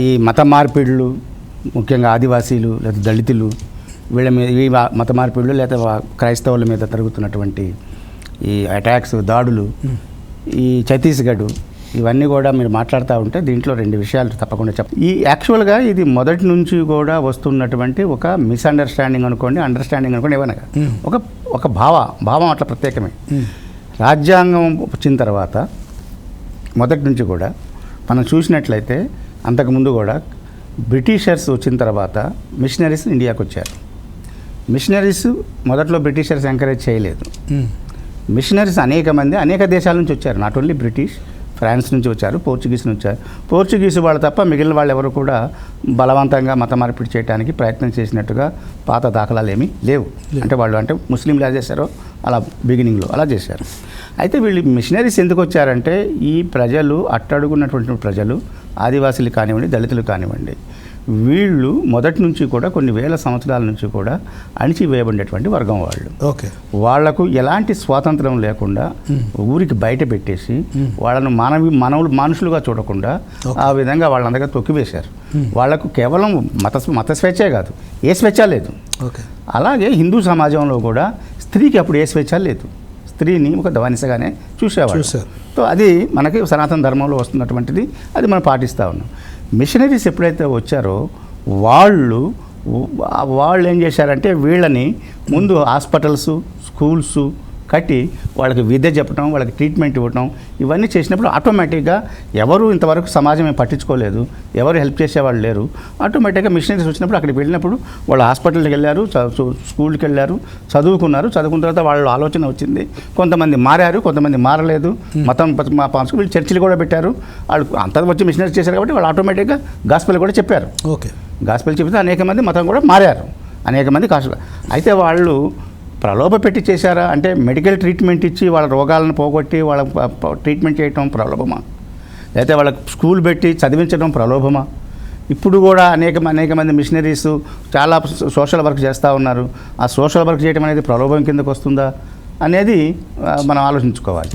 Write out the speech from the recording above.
ఈ మత మార్పిడులు ముఖ్యంగా ఆదివాసీలు లేదా దళితులు వీళ్ళ మీద ఈ మత మార్పిడులు లేదా క్రైస్తవుల మీద జరుగుతున్నటువంటి ఈ అటాక్స్ దాడులు ఈ ఛత్తీస్గఢ్ ఇవన్నీ కూడా మీరు మాట్లాడుతూ ఉంటే దీంట్లో రెండు విషయాలు తప్పకుండా చెప్ ఈ యాక్చువల్గా ఇది మొదటి నుంచి కూడా వస్తున్నటువంటి ఒక మిస్అండర్స్టాండింగ్ అనుకోండి అండర్స్టాండింగ్ అనుకోండి ఏమైనా ఒక ఒక భావ భావం అట్లా ప్రత్యేకమే. రాజ్యాంగం వచ్చిన తర్వాత మొదటి నుంచి కూడా మనం చూసినట్లయితే అంతకుముందు కూడా బ్రిటిషర్స్ వచ్చిన తర్వాత మిషనరీస్ ఇండియాకి వచ్చారు. మిషనరీస్ మొదట్లో బ్రిటిషర్స్ ఎంకరేజ్ చేయలేదు. మిషనరీస్ అనేక మంది అనేక దేశాల నుంచి వచ్చారు. నాట్ ఓన్లీ బ్రిటిష్ ఫ్రాన్స్ నుంచి వచ్చారు పోర్చుగీస్ నుంచి వచ్చారు. పోర్చుగీస్ వాళ్ళు తప్ప మిగిలిన వాళ్ళు ఎవరు కూడా బలవంతంగా మత మార్పిడి చేయడానికి ప్రయత్నం చేసినట్టుగా పాత దాఖలాలు ఏమీ లేవు అంటే వాళ్ళు అంటే ముస్లింలు ఎలా చేశారో అలా బిగినింగ్లో అలా చేశారు. అయితే వీళ్ళు మిషనరీస్ ఎందుకు వచ్చారంటే ఈ ప్రజలు అట్టడుగున్నటువంటి ప్రజలు ఆదివాసులు కానివ్వండి దళితులు కానివ్వండి వీళ్ళు మొదటి నుంచి కూడా కొన్ని వేల సంవత్సరాల నుంచి కూడా అణిచివేయబడినటువంటి వర్గం వాళ్ళు. ఓకే. వాళ్ళకు ఎలాంటి స్వాతంత్రం లేకుండా ఊరికి బయట పెట్టేసి వాళ్ళను మానవి మానవులు మనుషులుగా చూడకుండా ఆ విధంగా వాళ్ళందరిగా తొక్కివేశారు. వాళ్ళకు కేవలం మత మత స్వేచ్ఛే కాదు ఏ స్వేచ్ఛ లేదు. ఓకే. అలాగే హిందూ సమాజంలో కూడా స్త్రీకి అప్పుడు ఏ స్వేచ్ఛ లేదు. స్త్రీని ఒక దవానిసగానే చూసేవాళ్ళు చూశారు. సో అది మనకి సనాతన ధర్మంలో వస్తున్నటువంటిది అది మనం పాటిస్తూ ఉన్నాం మిషనరీస్ ఎప్పుడైతే వచ్చారో వాళ్ళు వాళ్ళు ఏం చేశారంటే వీళ్ళని ముందు హాస్పిటల్స్ స్కూల్స్ కట్టి వాళ్ళకి విద్య చెప్పడం వాళ్ళకి ట్రీట్మెంట్ ఇవ్వడం ఇవన్నీ చేసినప్పుడు ఆటోమేటిక్గా ఎవరు ఇంతవరకు సమాజం ఏం పట్టించుకోలేదు ఎవరు హెల్ప్ చేసేవాళ్ళు లేరు. ఆటోమేటిక్గా మిషనరీస్ వచ్చినప్పుడు అక్కడికి వెళ్ళినప్పుడు వాళ్ళు హాస్పిటల్కి వెళ్ళారు స్కూల్కి వెళ్ళారు చదువుకున్నారు. చదువుకున్న తర్వాత వాళ్ళ ఆలోచన వచ్చింది. కొంతమంది మారారు కొంతమంది మారలేదు. మతం మా వీళ్ళు చర్చిలు కూడా పెట్టారు. వాళ్ళు అంతా వచ్చి మిషనరీస్ చేశారు కాబట్టి వాళ్ళు ఆటోమేటిక్గా గాస్పెల్ కూడా చెప్పారు. ఓకే. గాస్పెల్ చెబితే అనేక మంది మతం కూడా మారారు. అనేక మంది కాసు అయితే వాళ్ళు ప్రలోభ పెట్టి చేశారా? అంటే మెడికల్ ట్రీట్మెంట్ ఇచ్చి వాళ్ళ రోగాలను పోగొట్టి వాళ్ళ ట్రీట్మెంట్ చేయటం ప్రలోభమా? లేకపోతే వాళ్ళకి స్కూల్ పెట్టి చదివించడం ప్రలోభమా? ఇప్పుడు కూడా అనేక అనేక మంది మిషనరీస్ చాలా సోషల్ వర్క్ చేస్తూ ఉన్నారు. ఆ సోషల్ వర్క్ చేయడం అనేది ప్రలోభం కిందకు వస్తుందా అనేది మనం ఆలోచించుకోవాలి.